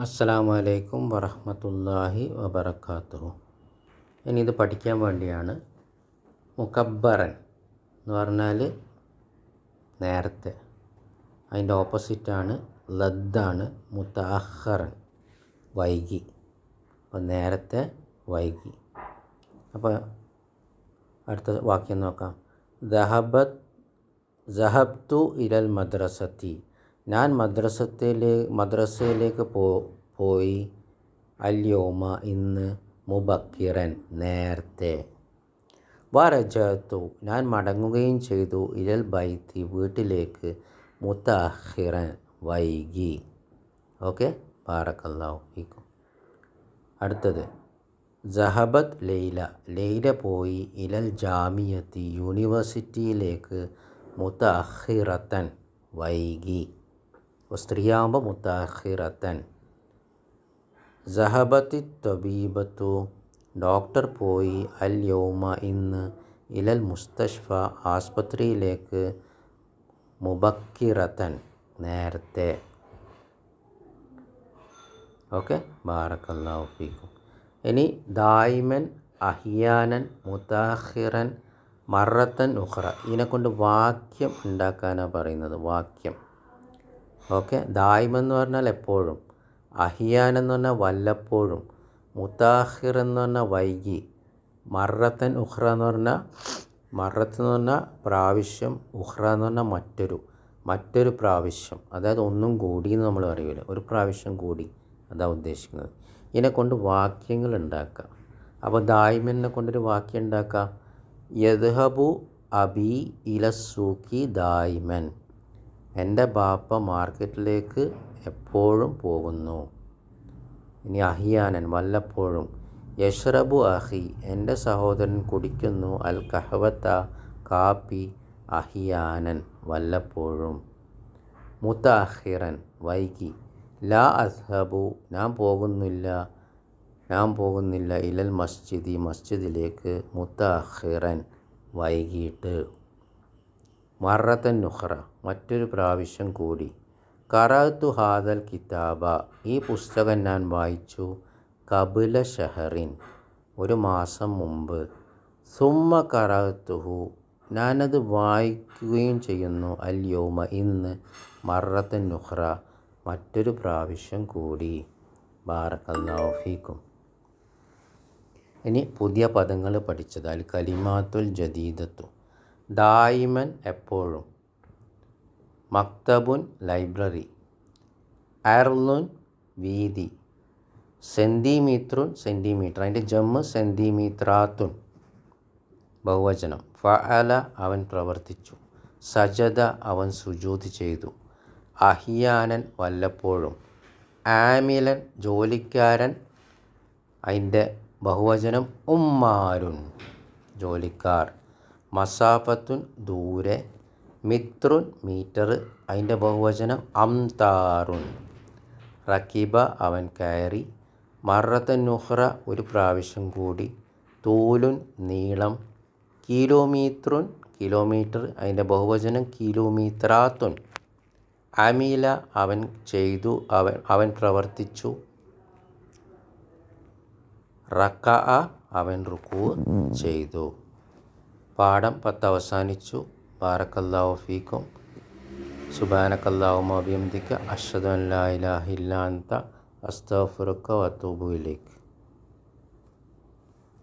അസ്സലാമു അലൈക്കും വറഹമത്തല്ലാഹി ഇനി ഇത് പഠിക്കാൻ വേണ്ടിയാണ് മുക്കബ്ബറൻ എന്ന് പറഞ്ഞാൽ നേരത്തെ. അതിന്റെ ഓപ്പോസിറ്റാണ് ലദ്ദാണ് മുത്താഹറൻ വൈകി. അപ്പോൾ നേരത്തെ വൈകി. അപ്പോൾ അടുത്ത വാക്യം നോക്കാം. ദഹബത്ത് ജഹബ്തു ഇലൽ മദ്രസത്തി. ഞാൻ മദ്രസത്തിലെ മദ്രസയിലേക്ക് പോ പോയി. അല്യോമ ഇന്ന് മുബക്കിറൻ നേരത്തെ. വരജത്തു ഞാൻ മടങ്ങുകയും ചെയ്തു. ഇലൽ ബൈത്തി വീട്ടിലേക്ക് മുത്തഹിറൻ വൈകി. ഓക്കെ? പാറക്കല്ലാവും ഫീക്കും. അടുത്തത്. ജഹബത്ത് ലൈല ലൈല പോയി ഇലൽ ജാമിയത്തി യൂണിവേഴ്സിറ്റിയിലേക്ക് മുത്തഹിറത്തൻ വൈകി. സ്ത്രീയാകുമ്പോൾ മുത്താഹിറത്തൻ ജഹബത്തി തബീബത്തു. ഡോക്ടർ പോയി അൽ യൗമ ഇന്ന് ഇലൽ മുസ്തഷ്ഫ ആസ്പത്രിയിലേക്ക് മുബക്കിറത്തൻ നേരത്തെ. ഓക്കെ? ബാറക്കല്ലാഫിക്കും ഇനി ദായിമൻ അഹിയാനൻ മുതാഹിറൻ മറത്തൻ ഉഹ്റ ഇതിനെക്കൊണ്ട് വാക്യം ഉണ്ടാക്കാനാണ് പറയുന്നത്. വാക്യം. ഓക്കെ? ദായിമെന്ന് പറഞ്ഞാൽ എപ്പോഴും. അഹിയാൻ എന്ന് പറഞ്ഞാൽ വല്ലപ്പോഴും. മുത്താഹിർ എന്ന് പറഞ്ഞാൽ വൈകി. മറത്തൻ ഉഹ്റ എന്ന് പറഞ്ഞാൽ മറത്ത് എന്ന് പറഞ്ഞാൽ പ്രാവശ്യം ഉഹ്റ എന്ന് പറഞ്ഞാൽ മറ്റൊരു. മറ്റൊരു പ്രാവശ്യം. അതായത് ഒന്നും കൂടി എന്ന് നമ്മൾ പറയൂല. ഒരു പ്രാവശ്യം കൂടി അതാണ് ഉദ്ദേശിക്കുന്നത്. ഇതിനെ കൊണ്ട് വാക്യങ്ങൾ ഉണ്ടാക്കുക. അപ്പോൾ ദായ്മനെ കൊണ്ടൊരു വാക്യം ഉണ്ടാക്കുക. യദ്ഹബു അബി ഇലസൂക്കി ദായ്മൻ. എന്റെ ബാപ്പ മാർക്കറ്റിലേക്ക് എപ്പോഴും പോകുന്നു. ഇനി അഹിയാനൻ വല്ലപ്പോഴും യഷ്റബു അഹി എന്റെ സഹോദരൻ കുടിക്കുന്നു അൽ കഹവത്ത കാപ്പി അഹിയാനൻ വല്ലപ്പോഴും. മുത്തഹിറൻ വൈകി ലാ അസ്ഹബു ഞാൻ പോകുന്നില്ല ഞാൻ പോകുന്നില്ല ഇലൽ മസ്ജിദി മസ്ജിദിലേക്ക് മുത്തഹിറൻ വൈകിട്ട് മറത്തൻ നുഹ്റ മറ്റൊരു പ്രാവശ്യം കൂടി. കറാത്തു ഹാദൽ കിതാബ ഈ പുസ്തകം ഞാൻ വായിച്ചു കപില ഷഹറിൻ ഒരു മാസം മുമ്പ്. സുമ്മ കറാത്തുഹു ഞാനത് വായിക്കുകയും ചെയ്യുന്നു. അല്യോമ ഇന്ന് മറത്തൻ നുഹ്റ മറ്റൊരു പ്രാവശ്യം കൂടി. ബാറക്കല്ലാഫിക്കും ഇനി പുതിയ പദങ്ങൾ പഠിച്ചത്. അൽ കലിമാത്തുൽ ജദീദത്തു. ദായിമൻ എപ്പോഴും. മക്തബുൻ ലൈബ്രറി. അർലുൻ വീതി. സെന്റിമീത്രുൻ സെന്റിമീറ്റർ അതിന്റെ ജമ്മ് സെന്റിമീത്രാത്തുൻ ബഹുവചനം. ഫഅല അവൻ പ്രവർത്തിച്ചു. സജദ അവൻ സുജൂത് ചെയ്തു. അഹിയാനൻ വല്ലപ്പോഴും. ആമിലൻ ജോലിക്കാരൻ. അതിന്റെ ബഹുവചനം ഉമ്മാരുൻ ജോലിക്കാർ. മസാഫത്തുൻ ദൂരെ മിത്രുൻ മീറ്റർ അതിന്റെ ബഹുവചനം അംതാറുൻ. റക്കീബ അവൻ കയറി മറത്തൻ നുഹ്റ ഒരു പ്രാവശ്യം കൂടി തൂലുൻ നീളം കിലോമീറ്ററുൻ കിലോമീറ്റർ അതിന്റെ ബഹുവചനം കിലോമീത്രാത്തുൻ. അമീല അവൻ ചെയ്തു അവൻ അവൻ പ്രവർത്തിച്ചു. റക്ക അവൻ റുക്കു ചെയ്തു. പാഠം പത്ത് അവസാനിച്ചു ബാറക്കല്ലാഹു ഫീക്കും. സുബാനക്കല്ലാഹു അഭിയന്തിക്ക അഷദ് അല്ലാ ഇലാഹില്ലാന്ത അസ്തഫുറുക്ക വത്തൂബുയിലേക്ക്